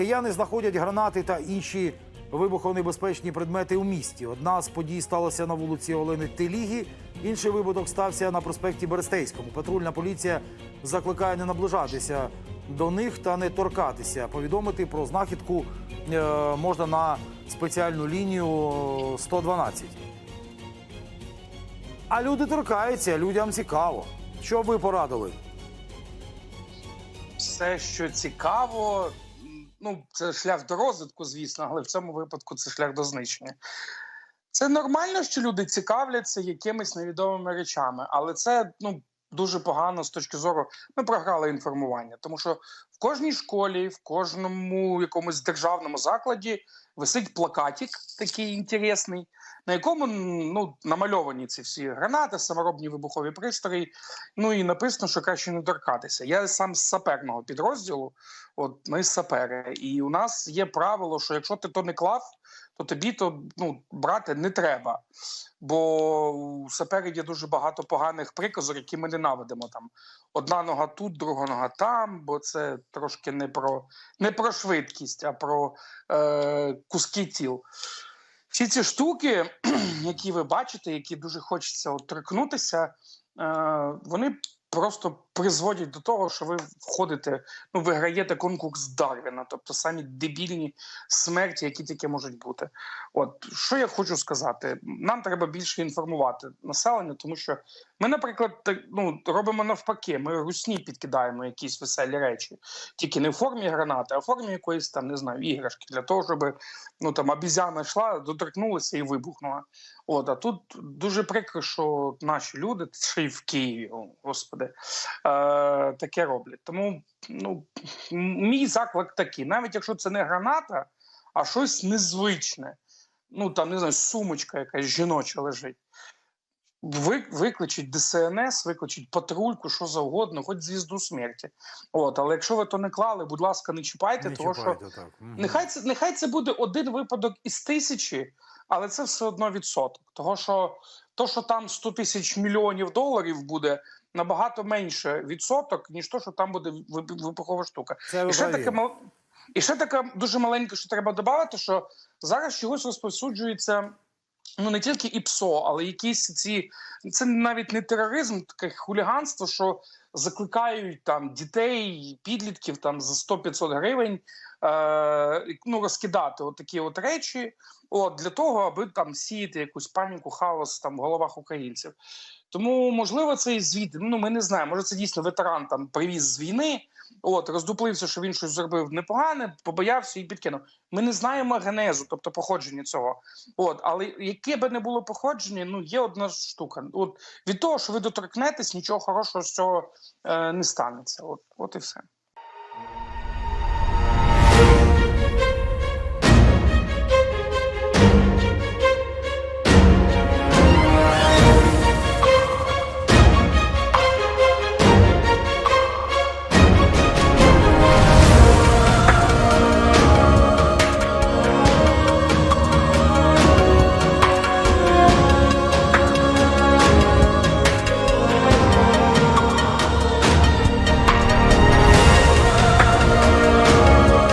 Кияни знаходять гранати та інші вибухонебезпечні предмети у місті. Одна з подій сталася на вулиці Олени Телігі, інший випадок стався на проспекті Берестейському. Патрульна поліція закликає не наближатися до них та не торкатися. Повідомити про знахідку е, можна на спеціальну лінію 112. А люди торкаються, людям цікаво. Що ви порадили? все, що цікаво, ну це шлях до розвитку, звісно, але в цьому випадку це шлях до знищення. Це нормально, що люди цікавляться якимись невідомими речами, але це ну дуже погано з точки зору. Ми програли інформування, тому що в кожній школі, в кожному якомусь державному закладі висить плакатик такий інтересний, на якому ну намальовані ці всі гранати, саморобні вибухові пристрої. Ну і написано, що краще не торкатися. Я сам з саперного підрозділу. От ми сапери, і у нас є правило, що якщо ти то не клав, то тобі то ну брати не треба. Бо у саперів є дуже багато поганих приказок, які ми ненавидимо. Там одна нога тут, друга нога там, бо це трошки не про не про швидкість, а про е, куски тіл. Всі ці штуки, які ви бачите, які дуже хочеться торкнутися, е, вони просто призводять до того, що ви входите, ну виграєте конкурс Дарвіна, тобто самі дебільні смерті, які тільки можуть бути. От що я хочу сказати, нам треба більше інформувати населення, тому що ми, наприклад, так, ну робимо навпаки. Ми русні підкидаємо якісь веселі речі, тільки не в формі гранати, а в формі якоїсь там не знаю іграшки для того, щоб ну там обізяна йшла, доторкнулася і вибухнула. От а тут дуже прикро, що наші люди ще й в Києві, господи, таке роблять. Тому ну мій заклик такий, навіть якщо це не граната, а щось незвичне. Ну там не знаю, сумочка якась жіноча лежить. Ви, викличіть ДСНС, викличіть патрульку, що завгодно, хоч звізду смерті. От, але якщо ви то не клали, будь ласка, не чіпайте, Не тому що так. Нехай це нехай це буде один випадок із тисячі, але це все одно відсоток. Того що то, що там 100 тисяч мільйонів доларів буде набагато менше відсоток, ніж то, що там буде виб- вибухова штука. Це І ще таке мал... і ще таке дуже маленьке, що треба додати, що зараз чогось розповсюджується. Ну не тільки ІПСО, але якісь ці це навіть не тероризм, таке хуліганство, що закликають там дітей, підлітків там за 100-500 гривень е, ну, розкидати от такі от речі, от для того, аби там сіяти якусь паніку, хаос там в головах українців. Тому можливо це і звідти. Ну ми не знаємо. Може, це дійсно ветеран там привіз з війни. От роздуплився, що він щось зробив непогане, побоявся і підкинув. Ми не знаємо генезу, тобто походження цього. От, але яке би не було походження, ну є одна штука. От від того, що ви доторкнетесь, нічого хорошого з цього не станеться. От, от і все.